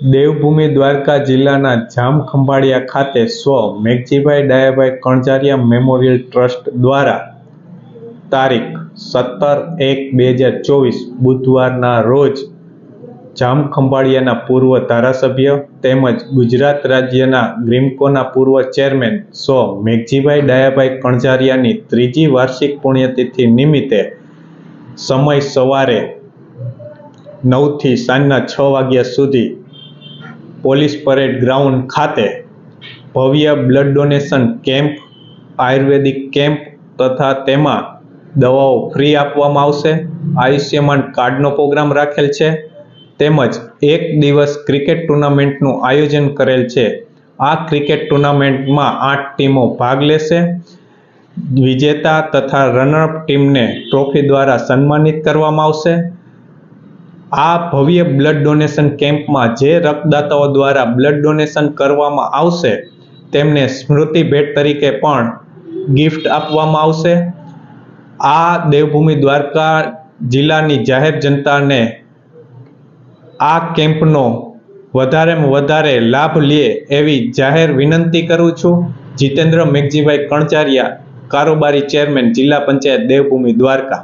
દેવભૂમિ દ્વારકા જિલ્લાના જામખંભાળિયા ખાતે સ્વ મેઘજીભાઈ ડાયાભાઈ કણઝારિયા મેમોરિયલ ટ્રસ્ટ દ્વારા તારીખ સત્તર એક બે હજાર ચોવીસ બુધવારના રોજ જામખંભાળિયાના પૂર્વ ધારાસભ્ય તેમજ ગુજરાત રાજ્યના ગ્રીમકોના પૂર્વ ચેરમેન સ્વ મેઘજીભાઈ ડાયાભાઈ કણઝારિયાની ત્રીજી વાર્ષિક પુણ્યતિથિ નિમિત્તે સમય સવારે નવથી સાંજના છ વાગ્યા સુધી પોલીસ પરેડ ગ્રાઉન્ડ ખાતે ભવ્ય blood donation camp, Ayurvedic camp તથા તેમાં દવાઓ ફ્રી આપવામાં આવશે. આયુષ્યમાન કાર્ડનો પ્રોગ્રામ રાખેલ છે. તેમજ એક દિવસ ક્રિકેટ ટુર્નામેન્ટનું આયોજન કરેલ છે. આ ક્રિકેટ ટુર્નામેન્ટમાં આઠ ટીમો ભાગ લેશે. વિજેતા તથા રનરઅપ ટીમને ટ્રોફી દ્વારા સન્માનિત કરવામાં આવશે. આ ભવ્ય બ્લડ ડોનેશન કેમ્પમાં જે રક્તદાતાઓ દ્વારા બ્લડ ડોનેશન કરવામાં આવશે, તેમને સ્મૃતિ ભેટ તરીકે પણ ગિફ્ટ આપવામાં આવશે. આ દેવભૂમિ દ્વારકા જિલ્લાની જાહેર જનતાને આ કેમ્પનો વધારેમાં વધારે લાભ લે એવી જાહેર વિનંતી કરું છું. જીતેન્દ્ર મેઘજીભાઈ કણચારિયા, કારોબારી ચેરમેન, જિલ્લા પંચાયત દેવભૂમિ દ્વારકા.